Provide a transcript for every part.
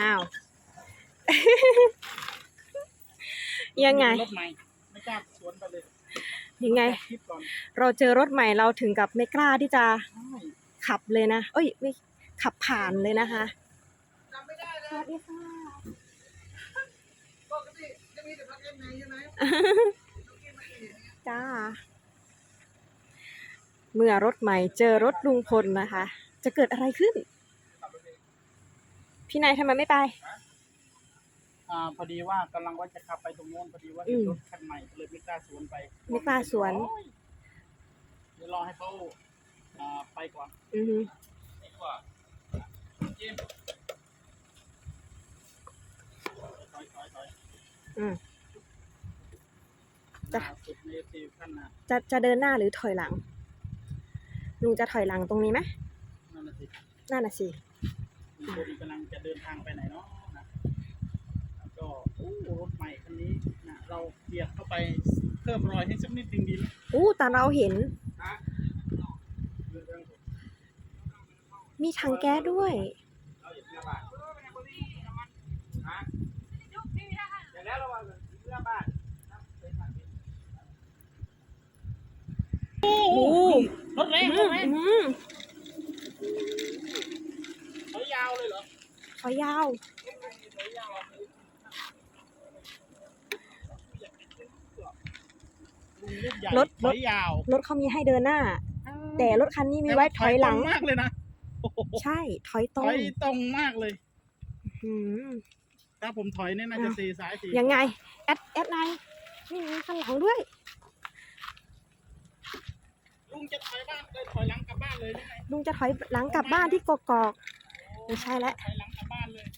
อ้าว ยังไง รถใหม่ไม่กล้าสวนไปเลยยังไง คิดก่อนเราเจอรถใหม่เราถึงกับไม่กล้าที่จะใช่ขับเลยนะ เอ้ยไม่ขับผ่านเลยนะคะ จำไม่ได้เลสวัยสดีค่ะ ปกติจะมีแต่พักเอ็มไงใช่ไหมจ้า เมื่อรถใหม่เจอรถลุงพลนะคะ จะเกิดอะไรขึ้น พี่นายทำไมไม่ไป อ่าพอดีว่ากำลังว่าจะขับไปตรงโน้นพอดีว่าอืเห็นมรถคันใหม่ก็เลยไม่กล้าสวนไปไม่กล้าสวน โอ้ยเดี๋ยวรอให้เขาอ่าไปก่อนอือฮึดีกว่าเจมส์ถอยถอยถอยอืมหน้าสุดในซีขั้นน่ะจะจะเดินหน้าหรือถอยหลังลุงจะถอยหลังตรงนี้ไหมนั่นน่ะสินั่นน่ะสิ ลุงพลกำลังจะเดินทางไปไหนเนาะนะแล้วก็โอ้รถใหม่คันนี้นะเราเบียดเข้าไปเพิ่มรอยให้สักนิดนึงดีไหมอู้แต่เราเห็นมีถังแก๊สด้วยโอ้โอ้รถแรงรถแรงอืมเขา ยาวเลยเหรอขอยาวรถรถยาวรถเขามีให้เดินหน้า แต่รถคันนี้มีไว้ถอยหลังตรงมากเลยนะโอ้โหใช่ ถอยตรถงอยตรงมากเลย อืม ถ้าผมถอยเนี่ยน่าจะอะตีซ้ายตียังไง แอดแอดไนน์นี่มีข้างหลังด้วย ลุงจะถอยบ้านเลยถอยหลังกลับบ้านเลยได้ไหมลุงจะถอยหลังกลับบ้านที่กกอก ไม่ใช่แล้วถอยหลังกลับบ้านเลย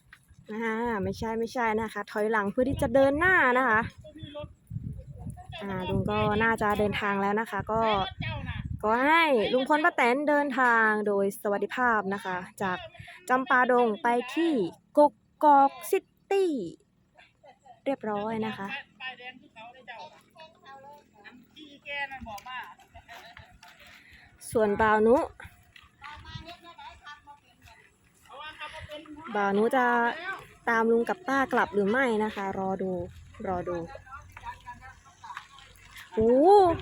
อ่าไม่ใช่ไม่ใช่นะคะ ถอยหลังเพื่อที่จะเดินหน้านะคะก็มีรถอ่าลุงก็น่าจะเดินทางแล้วนะคะ ก็รถเจ้าน่ะก็ให้ลุงพลป้าแตนเดินทางโดยสวัสดิภาพนะคะ จากจำปาดงไปที่กกอกซิตี้เรียบร้อยนะคะป้ายแดงที่เขาได้เจ้าอันที่แกนั่นบอกมาส่วนบ่าวนุ บ่าวนุจะตามลุงกับป้ากลับหรือไม่นะคะ รอดูรอดูโอ้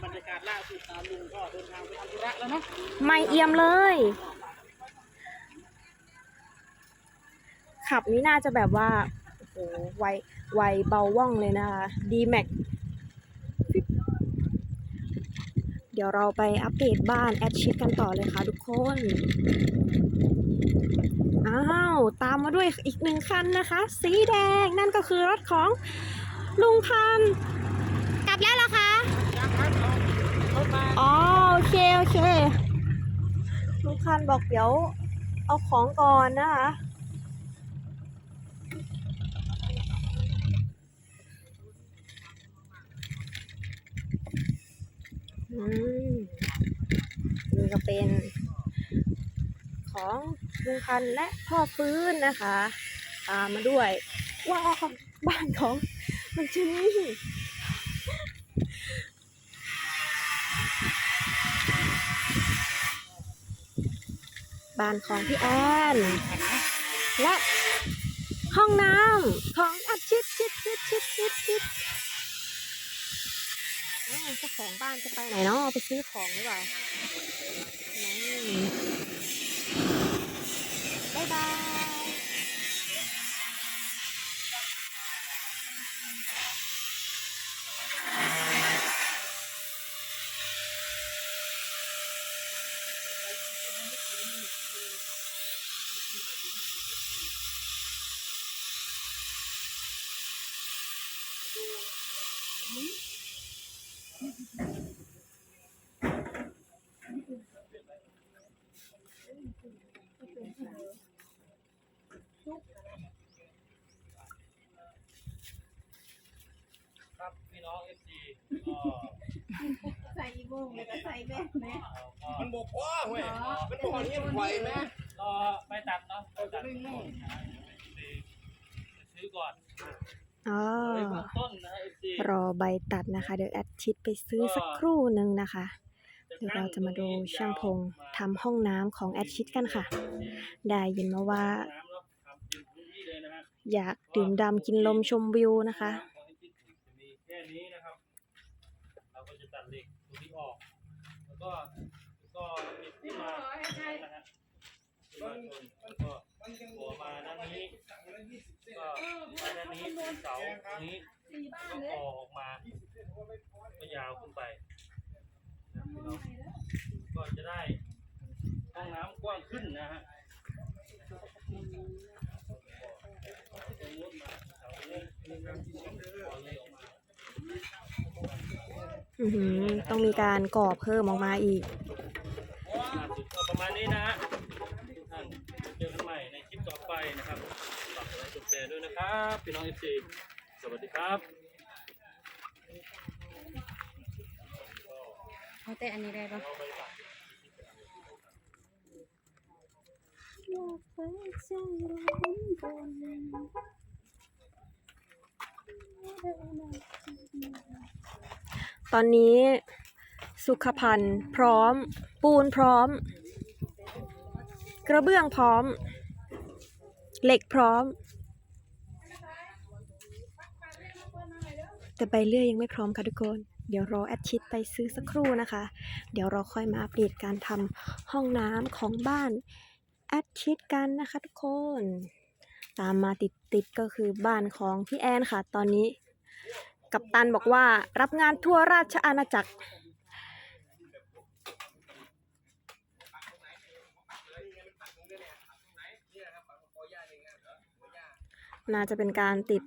บรรยากาศล่าสุดนะลุงก็เดินทางไปทำธุระแล้วเนาะไม่เอี่ยมเลย ขับนี่น่าจะแบบว่าโอ้โหไวไวเบาว่องเลยนะคะ D Max เดี๋ยวเราไปอัปเดตบ้านแอดชิดกันต่อเลยค่ะทุกคน อ้าวตามมาด้วยอีกหนึ่งคันนะคะ สีแดงนั่นก็คือรถของลุงพันธุ์กลับแล้วเหรอคะยังครับเอารถมาอ๋อโอเคโอเคลุงพันธุ์บอกเดี๋ยวเอาของก่อนนะคะอืมนี่ก็เป็นของ ลุงพันและพ่อฟื้นนะคะตามมาด้วย ว้าวบ้านของมันชื่อนี่บ้านของพี่แอน และห้องน้ำของอัดชิดชิดชิดชิดชิดชิดเจ้าของบ้านจะไปไหนเนาะไปซื้อของหรือเปล่านี่บ๊ายบาย ครับพี่น้องเอฟซีก็ใส่อีโมงเลยก็ใส่แม่แม่มันบอกว่าเว้ยมันบอกเงี้ยไหวไหมรอไปตัดเนาะไปตัดก่อนนะไปซื้อก่อนอ๋อในเบื้องต้นนะเอฟซี รอใบตัดนะคะ เดี๋ยวแอดชิดไปซื้อสักครู่หนึ่งนะคะ เดี๋ยวเราจะมาดูช่างพงทำห้องน้ำของแอดชิดกันค่ะ ได้ยินมาว่าน้ำเนาะทำเป็นพื้นที่เลยนะฮะอยากดื่มด่ำกินลมชมวิวนะคะจะมีแค่นี้นะครับ เราก็จะตัดเหล็กตรงนี้ออก แล้วก็แล้วก็ปิดที่มานะฮะที่มาชนแล้วก็หัวมาด้านนี้ก็มาด้านนี้เป็นเสาตรงนี้ ก็ก่อออกมาก็ยาวขึ้นไปนะพี่น้องก็จะได้ห้องน้ำกว้างขึ้นนะฮะตรงนู้นมาเสานี้ก่อเลยออกมา อือหือต้องมีการก่อเพิ่มออกมาอีกล่าสุดก็ประมาณนี้นะฮะทุกท่านเจอกันใหม่ในคลิปต่อไปนะครับฝากกดไลค์กดแชร์ด้วยนะครับ พี่น้องเอฟซี สวัสดีครับเอาแต่อันนี้ได้ปะตอนนี้สุขภัณฑ์พร้อม ปูนพร้อม กระเบื้องพร้อม เหล็กพร้อม แต่ใบเลื่อยยังไม่พร้อมค่ะทุกคน เดี๋ยวรอแอดชิดไปซื้อสักครู่นะคะ เดี๋ยวเราค่อยมาอัปเดตการทำห้องน้ำของบ้านแอดชิดกันนะคะทุกคน ตามมาติดๆก็คือบ้านของพี่แอนค่ะ ตอนนี้ กัปตันบอกว่ารับงานทั่วราชอาณาจักรน่าจะเป็นการติด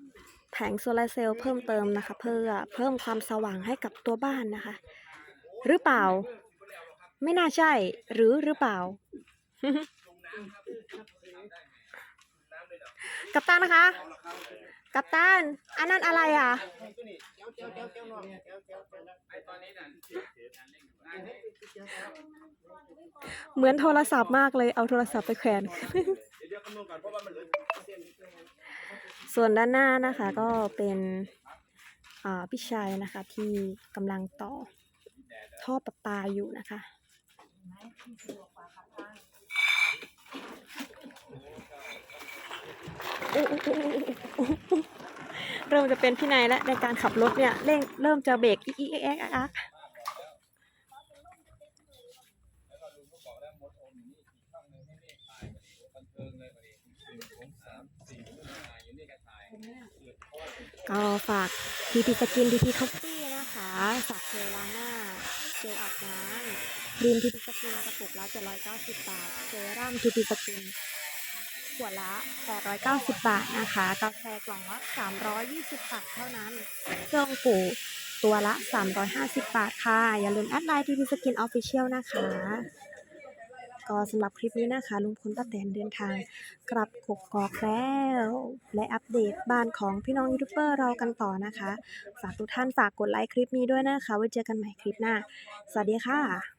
แผงโซลาร์เซลล์เพิ่มเติมนะคะ เพื่อเพิ่มความสว่างให้กับตัวบ้านนะคะ หรือเปล่า ไม่น่าใช่ หรือหรือเปล่า กัปตันนะคะ กัปตันอันนั้นอะไรอะเหมือนโทรศัพท์มากเลยเอาโทรศัพท์ไปแขวน ส่วนด้านหน้านะคะก็เป็นอ่าพี่ชายนะคะที่กำลังต่อท่อประปาอยู่นะคะอุ๊ยอุ๊ยอุ๊ยอุ๊ยอุ๊ยอุ๊ยเริ่มจะเป็นพี่นายแล้วในการขับรถเนี่ยเร่งเริ่มจะเบรกอีกอีกแอ๊กแอ๊กแอ๊ก ก็ฝากพีพีสกินพีพีคอฟฟี่นะคะฝากเจลล้างหน้าเจลอาบน้ำครีมพีพีสกินกระปุกละ790บาทเซรั่มพีพีสกินขวดละ890บาทนะคะ กาแฟกล่องละ320บาทเท่านั้น เครื่องปูตัวละ 350 บาทค่ะ อย่าลืมแอดไลน์พีพีสกินออฟฟิเชียลนะคะ ก็สำหรับคลิปนี้นะคะลุงพลป้าแตนเดินทาง กลับกกอกแล้ว และอัปเดตบ้านของพี่น้องยูทูบเบอร์เรากันต่อนะคะ ฝากทุกท่านฝากกดไลค์คลิปนี้ด้วยนะคะ ไว้เจอกันใหม่คลิปหน้า สวัสดีค่ะ